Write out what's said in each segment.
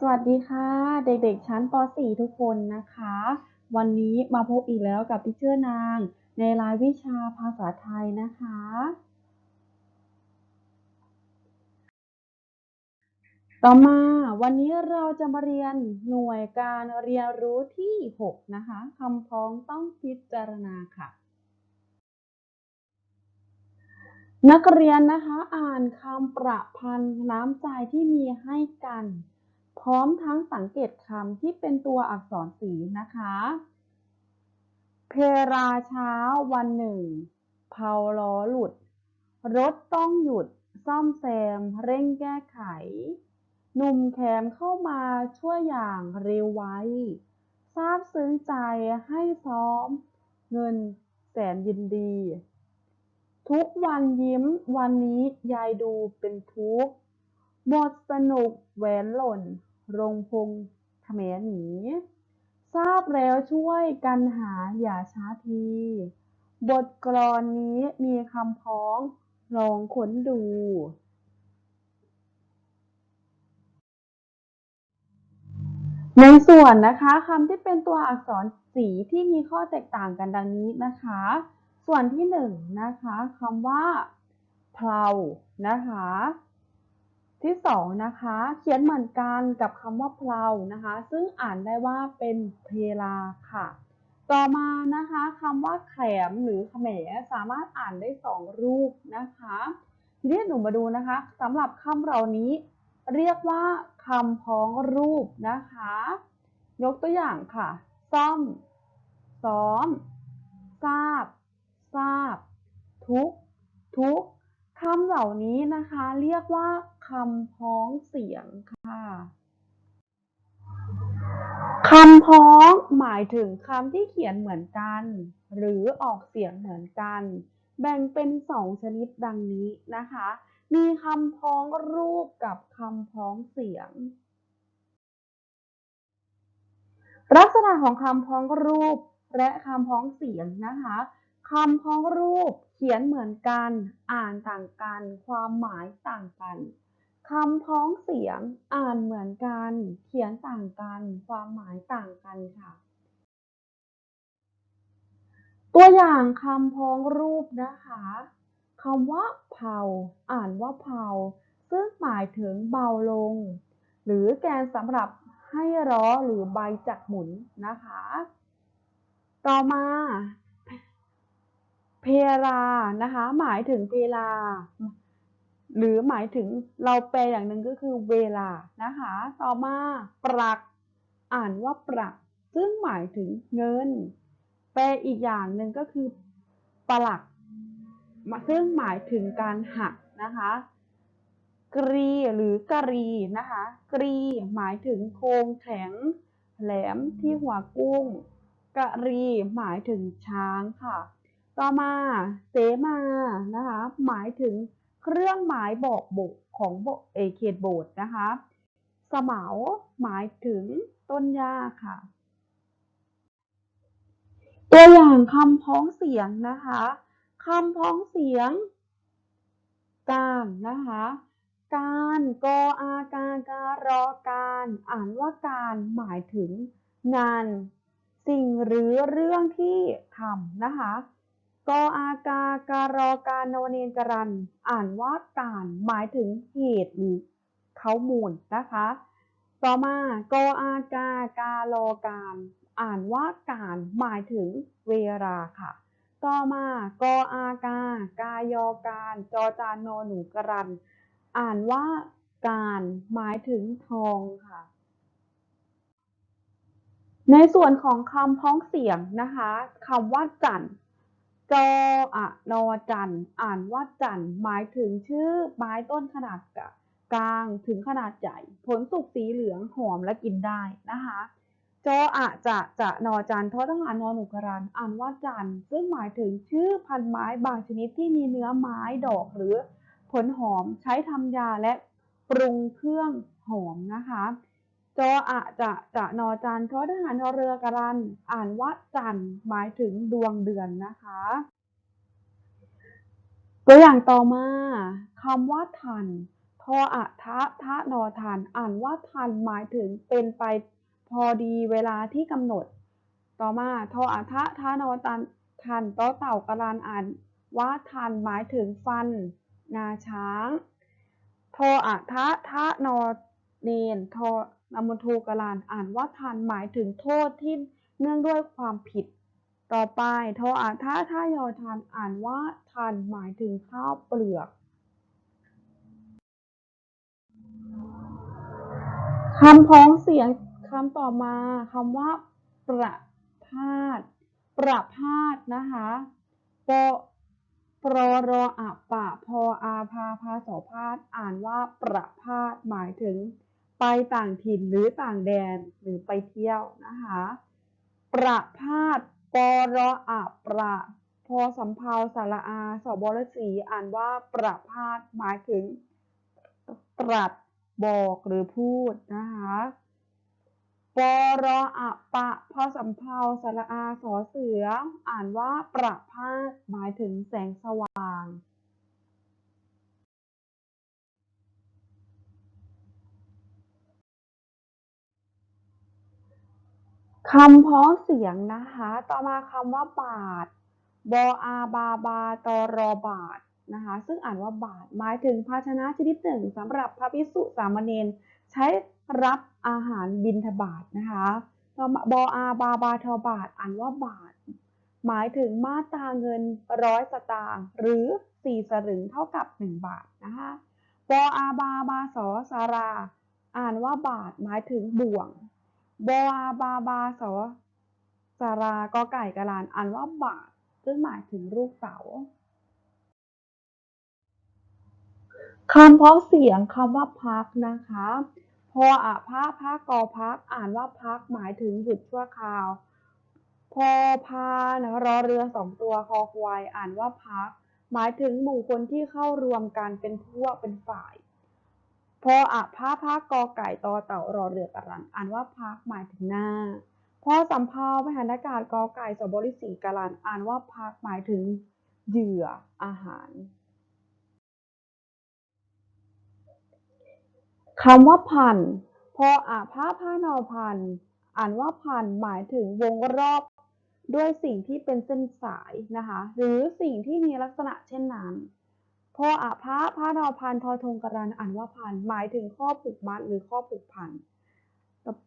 สวัสดีค่ะ เด็กๆ ชั้นป .4 ทุกคนนะคะ วันนี้มาพบอีกแล้วกับทิเชอร์นาง ในรายวิชาภาษาไทยนะคะ ต่อมาวันนี้เราจะมาเรียนหน่วยการเรียนรู้ที่ 6 นะคะคำพ้องต้องพิจารณาค่ะ นักเรียนนะคะอ่านคำประพันธ์น้ำใจที่มีให้กัน พร้อมทั้งสังเกตคำที่เป็นตัวอักษรสีนะคะ เพราเช้าวันหนึ่งเผาล้อหลุด รถต้องหยุดซ่อมแซมเร่งแก้ไข หนุ่มแขมเข้ามาช่วยอย่างเร็วไวทราบซึ้งใจให้ซ้อม เงินแสนยินดี ทุกวันยิ้มวันนี้ยายดูเป็นทุกข์หมดสนุกแหวนหล่น รงพงเขมรหนีทราบแล้วช่วยกันหาอย่าช้าที บทกลอนนี้มีคำพ้องลองค้นดู ในส่วนนะคะคำที่เป็นตัวอักษรสีที่มีข้อแตกต่างกันดังนี้นะคะ ส่วนที่หนึ่งนะคะคำว่าเพลานะคะ ที่สองนะคะ เขียนเหมือนกันกับคำว่าเพลานะคะ ซึ่งอ่านได้ว่าเป็นเพลาค่ะ ต่อมานะคะคำว่าแขมหรือเขมสามารถอ่านได้สองรูปนะคะทีนี้หนูมาดูนะคะสำหรับคำเหล่านี้ เรียกว่าคำพ้องรูปนะคะ ยกตัวอย่างค่ะ ซ่อม ซ้อม ทราบ ทราบ ทุก ทุกคำเหล่านี้นะคะ เรียกว่า คำพ้องเสียงค่ะคำพ้องหมายถึงคำที่เขียนเหมือนกัน หรือออกเสียงเหมือนกัน แบ่งเป็นสองชนิดดังนี้นะคะ มีคำพ้องรูปกับคำพ้องเสียง ลักษณะของคำพ้องรูปและคำพ้องเสียงนะคะคำพ้องรูปเขียนเหมือนกัน อ่านต่างกัน ความหมายต่างกัน คำพ้องเสียงอ่านเหมือนกัน เขียนต่างกัน ความหมายต่างกันค่ะ ตัวอย่างคำพ้องรูปนะคะคำว่าเผาอ่านว่าเผาซึ่งหมายถึงเบาลง หรือแกนสำหรับให้ล้อหรือใบจักหมุนนะคะ ต่อมา เพลานะคะ หมายถึงเพลา หรือหมายถึงเราแปลอย่างหนึ่งก็คือเวลานะคะ ต่อมาปรัก อ่านว่าปรัก ซึ่งหมายถึงเงิน แปลอีกอย่างหนึ่งก็คือปลัก ซึ่งหมายถึงการหักนะคะ กรีหรือกรีนะคะ กรีหมายถึงโครงแข็งแหลมที่หัวกุ้งกรีหมายถึงช้างค่ะ ต่อมาเสมานะคะ หมายถึง เครื่องหมายบอกบุกของเอเขตโบสถ์นะคะสมาวหมายถึงต้นหญ้าค่ะ ตัวอย่างคำพ้องเสียงนะคะคำพ้องเสียง การนะคะ การกออาการการอการ อ่านว่าการหมายถึงงาน สิ่งหรือเรื่องที่ทำนะคะ กออากาการอการนวเนนกรัน อ่านว่าการหมายถึงเหตุหรือเขามูลนะคะ ต่อมากออากาการอการ อ่านว่าการหมายถึงเวลาค่ะ ต่อมากออากากายอการจอจานโนหนูกรัน อ่านว่าการหมายถึงทองค่ะ ในส่วนของคำพ้องเสียงนะคะคำว่าจัน จออะนอจันอ่านว่าจันหมายถึงชื่อไม้ต้นขนาดกลางถึงขนาดใหญ่ ผลสุกสีเหลืองหอมและกินได้นะคะจออะจะจะนอจันทอทหารนอหนูกรันอ่านว่าจันซึ่งหมายถึงชื่อพันไม้บางชนิดที่มีเนื้อไม้ดอกหรือผลหอมใช้ทำยาและปรุงเครื่องหอมนะคะ จออะจะจะนอจันทอทหารนอเรือกรัน อ่านว่าจันหมายถึงดวงเดือนนะคะ ตัวอย่างต่อมาคำว่าทันทออะทะทะนอทัน อ่านว่าทันหมายถึงเป็นไปพอดีเวลาที่กำหนด ต่อมาทออะทะทะนอตันทันต่อเต่ากะลานอ่านว่าทันหมายถึงฟัน งาช้าง ทออะทะทะนอเนนโท นามทูกลานอ่านว่าทันหมายถึงโทษที่เนื่องด้วยความผิด ต่อไปโทอะทะทะยอทันอ่านว่าทันหมายถึงข้าวเปลือกคำพ้องเสียงคำต่อมาคำว่า ประพาสประพาสนะคะปปรรออะปะพออาพาพาสอพาสอ่านว่าประพาสหมายถึง ไปต่างถิ่นหรือต่างแดนหรือไปเที่ยวนะคะ ประพาสปรออะประพอสำเพาสาระอาสบรสีอ่านว่าประพาสหมายถึง ตรัสบอกหรือพูดนะคะปรออะปะพอสำเพาสาระอาสอเสือ อ่านว่าประพาสหมายถึงแสงสว่าง คำพ้องเสียงนะคะ ต่อมาคำว่าบาทบออาบาบาตรอบาทนะคะ ซึ่งอ่านว่าบาทหมายถึงภาชนะชนิดหนึ่งสำหรับพระภิกษุสามเณรใช้รับอาหารบิณฑบาตนะคะต่อมาบออาบาบาทอบาทอ่านว่าบาท หมายถึงมาตราเงินร้อยสตางค์หรือสี่สลึงเท่ากับหนึ่งบาทนะคะบออาบาบาสอสารา อ่านว่าบาทหมายถึงบ่วง บอาบาบาสอสารากอไก่กะลานอ่านว่าบาทซึ่งหมายถึงลูกเต๋าคำเพ้องเสียงคำว่าพักนะคะพออะพะพักกอพักอ่านว่าพักหมายถึงหยุดชั่วคราว พอพานรอเรือสองตัวคอควายอ่านว่าพัก หมายถึงหมู่คนที่เข้ารวมกันเป็นพวกเป็นฝ่าย พออะพะพักกอไก่ตอเต่ารอเรือกระรันอ่านว่าพักหมายถึงหน้า พอสำเพาพหันอากาศกอไก่สบริสีกะลันอ่านว่าพักหมายถึงเหยื่ออาหารคำว่าพัน พออะพะพานอพัน อ่านว่าพันหมายถึงวงรอบด้วยสิ่งที่เป็นเส้นสายนะคะ หรือสิ่งที่มีลักษณะเช่นนั้น พออะพะพานอพันทอทงกรันอ่านว่าพันหมายถึงข้อผูกมัดหรือข้อผูกพัน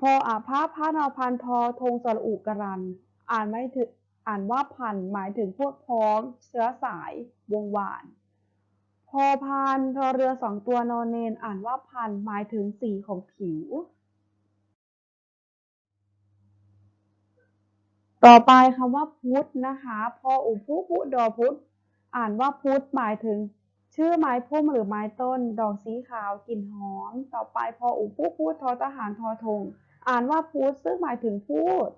พออะพะพานอพันทอทงสระอุกรัน อ่านไม่ถึงอ่านว่าพันหมายถึงพวกพ้องเชื้อสายวงวาน พอพานทอเรือสองตัวนอนเนนอ่านว่าพันหมายถึงสีของผิว ต่อไปคำว่าพุทธนะคะ พออุพุพุดอพุทธอ่านว่าพุทธหมายถึง ชื่อไม้พุ่มหรือไม้ต้น ดอกสีขาวกลิ่นหอม ต่อไปพออุพุพุทธทอทหารทอธงอ่านว่าพุทธซึ่งหมายถึงพูด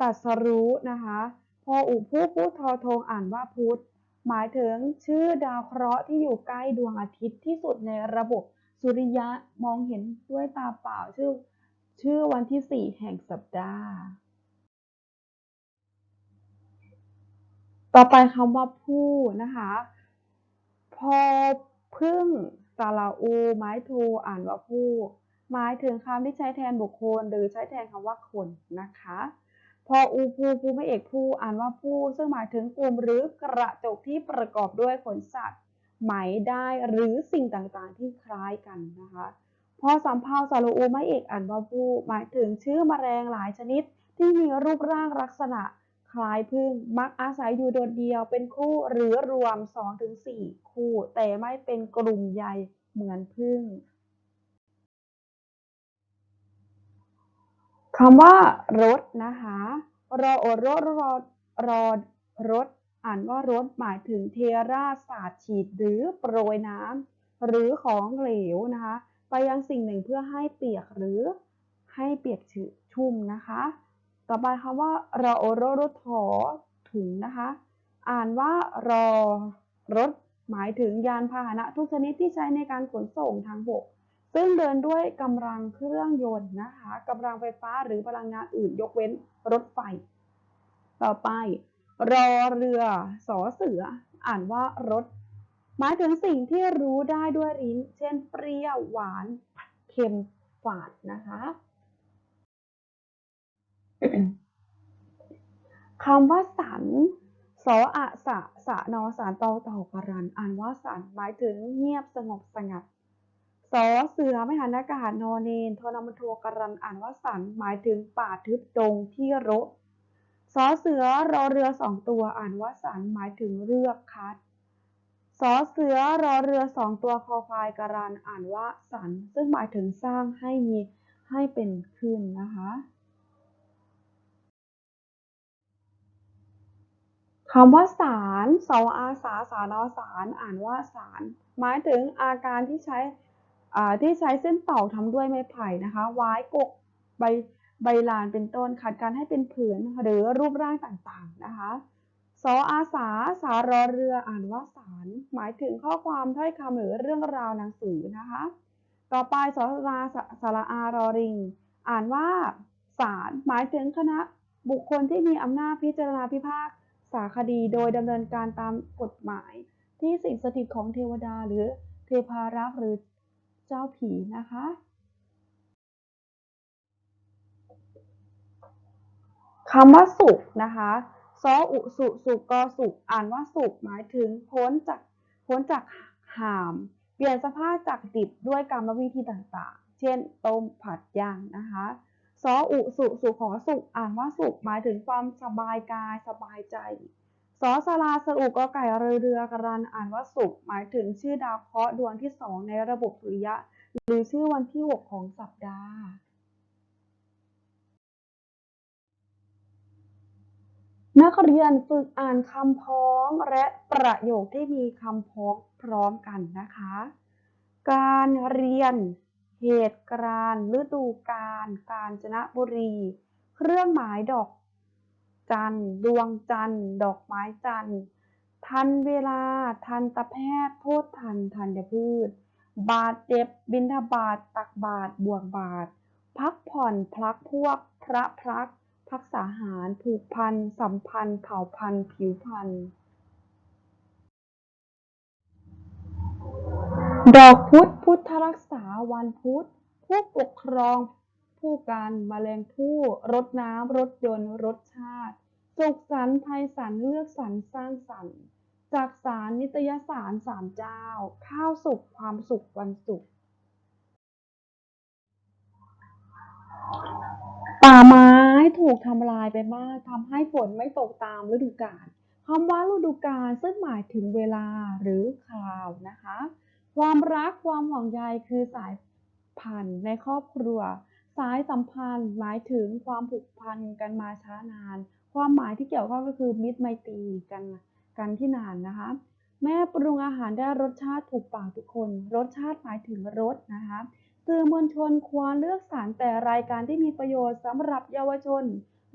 ตรัสรู้นะคะ พออุพุพุทธทอธงอ่านว่าพุธหมายถึงชื่อดาวเคราะห์ที่อยู่ใกล้ดวงอาทิตย์ที่สุดในระบบสุริยะมองเห็นด้วยตาเปล่าชื่อ ชื่อวันที่ 4 แห่งสัปดาห์ ต่อไปคำว่าผู้นะคะ พอพึ่งสาราอู ไม้ทูอ่านว่าผู้ หมายถึงคำที่ใช้แทนบุคคล หรือใช้แทนคำว่าคนนะคะ พออูภูภูไม่เอกผู้อ่านว่าผู้ ซึ่งหมายถึงกลุ่มหรือกระจกที่ประกอบด้วยขนสัตว์ไหมได้หรือสิ่งต่างๆที่คล้ายกันนะคะ พอสำเพาสาระอูไม่เอกอ่านว่าผู้ หมายถึงชื่อแมลงหลายชนิดที่มีรูปร่างลักษณะ ล้ายผึ้งมักอาศัยอยู่โดดเดียวเป็นคู่หรือรวม 2-4 คู่ แต่ไม่เป็นกลุ่มใหญ่เหมือนผึ้งคำว่ารถนะคะรอรถรอรอรถอ่านว่ารถหมายถึงเทราสาดฉีดหรือโปรยน้ำหรือของเหลวนะคะ ไปยังสิ่งหนึ่งเพื่อให้เปียกหรือให้เปียกชุ่มนะคะ ต่อไปคำว่า รอโอรถรถถอถุงนะคะ อ่านว่ารอรถหมายถึงยานพาหนะทุกชนิดที่ใช้ในการขนส่งทางบก ซึ่งเดินด้วยกำลังเครื่องยนต์นะคะกำลังไฟฟ้าหรือพลังงานอื่นยกเว้นรถไฟ ต่อไป รอเรือสอเสือ อ่านว่ารถ หมายถึงสิ่งที่รู้ได้ด้วยลิ้น เช่น เปรี้ยวหวาน เค็มฝาดนะคะ คำว่าสันสออะสะสะนอสานตอเต่ากรันอ่านว่าสันหมายถึงเงียบสงบสงัดสอเสือไม่หันอากาศนอเนนโทนมโทกรันอ่านว่าสันหมายถึงป่าทึบดงที่รกสอเสือรอเรือสองตัวอ่านว่าสันหมายถึงเลือกคัดสอเสือรอเรือสองตัวคอควายกรันอ่านว่าสันซึ่งหมายถึงสร้างให้มีให้เป็นขึ้นนะคะ คำว่าสารสออาสาสานอสารอ่านว่าสาร หมายถึงอาการที่ใช้ที่ใช้เส้นเต่าทำด้วยไม้ไผ่นะคะไว้กกใบใบลานเป็นต้นขัดกันให้เป็นผืนหรือรูปร่างต่างๆนะคะสออาสาสารอเรืออ่านว่าสาร หมายถึงข้อความถ้อยคำหรือเรื่องราวหนังสือนะคะ ต่อไปสอราสาระอารอริง อ่านว่าสารหมายถึงคณะบุคคลที่มีอำนาจพิจารณาพิพากษาคดีโดยดำเนินการตามกฎหมาย ที่สิ่งสถิตของเทวดาหรือเทพารักษ์หรือเจ้าผีนะคะ คำว่าสุขนะคะซออุสุสุกอสุขอ่านว่าสุขหมายถึงพ้นจากพ้นจากหาม เปลี่ยนสภาพจากดิบด้วยกรรมวิธีต่างๆ เช่น ต้มผัดย่างนะคะ ออุสุสุขอสุขอ่านว่าสุขหมายถึงความสบายกายสบายใจสอสลาสอุกอไก่เรือเรือกรันอ่านว่าสุขหมายถึงชื่อดาวเคราะห์ดวงที่สองในระบบสุริยะ หรือชื่อวันที่ 6 ของสัปดาห์นักเรียนฝึกอ่านคำพ้องและประโยคที่มีคำพ้องพร้อมกันนะคะ การเรียน เหตุการณ์ฤดูกาลกาญจนบุรี เครื่องหมายดอกจันดวงจันดอกไม้จันทันเวลาทันตแพทย์โทษทันทันยพืช บาดเจ็บบินทบาทตักบาทบวกบาท พักผ่อนพลักพวกพระพลักพักษาหารผูกพันสัมพันธ์เผ่าพันธ์ผิวพันธุ์ ดอกพุธพุทธรักษาวันพุธผู้ปกครอง ผู้การมาแมลงผู้รถน้ำรถยนต์รถชาติ สุขสันต์ไทยสันเลือกสรรสร้างสรรจากสารนิตยสารสามเจ้า ข้าวสุขความสุขวันสุขป่าไม้ถูกทำลายไปมากทำให้ฝนไม่ตกตามฤดูกาลคำว่าฤดูกาลซึ่งหมายถึงเวลาหรือคราวนะคะ ความรักความห่วงใยคือสายพันธุ์ในครอบครัว สายสัมพันธ์หมายถึงความผูกพันกันมาช้านาน ความหมายที่เกี่ยวข้องก็คือมิตรไมตรีกันกันที่นานนะคะ แม่ปรุงอาหารได้รสชาติถูกปากทุกคน รสชาติหมายถึงรสนะคะสื่อมวลชนควรเลือกสรรแต่รายการที่มีประโยชน์สำหรับเยาวชน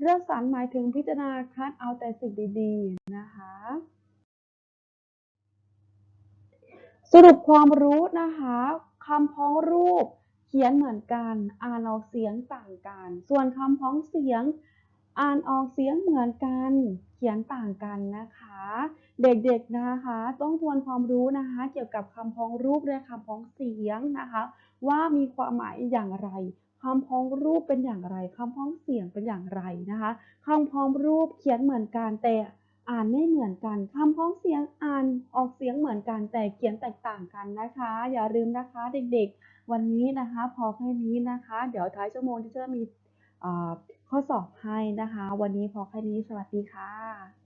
เลือกสรรหมายถึงพิจารณาคัดเอาแต่สิ่งดีๆนะคะ สรุปความรู้นะคะคำพ้องรูปเขียนเหมือนกันอ่านออกเสียงต่างกัน ส่วนคำพ้องเสียงอ่านออกเสียงเหมือนกัน เขียนต่างกันนะคะ เด็กๆนะคะ ต้องทวนความรู้นะคะ เกี่ยวกับคำพ้องรูปและคำพ้องเสียงนะคะ ว่ามีความหมายอย่างไรคำพ้องรูปเป็นอย่างไรคำพ้องเสียงเป็นอย่างไรนะคะคำพ้องรูปเขียนเหมือนกันแต่ อ่านไม่เหมือนกันคำพ้องเสียงอ่านออกเสียงเหมือนกันแต่เขียนแตกต่างกันนะคะ อย่าลืมนะคะเด็กๆ วันนี้นะคะ พอแค่นี้นะคะ เดี๋ยวท้ายชั่วโมงที่จะมีข้อสอบให้นะคะ วันนี้พอแค่นี้สวัสดีค่ะ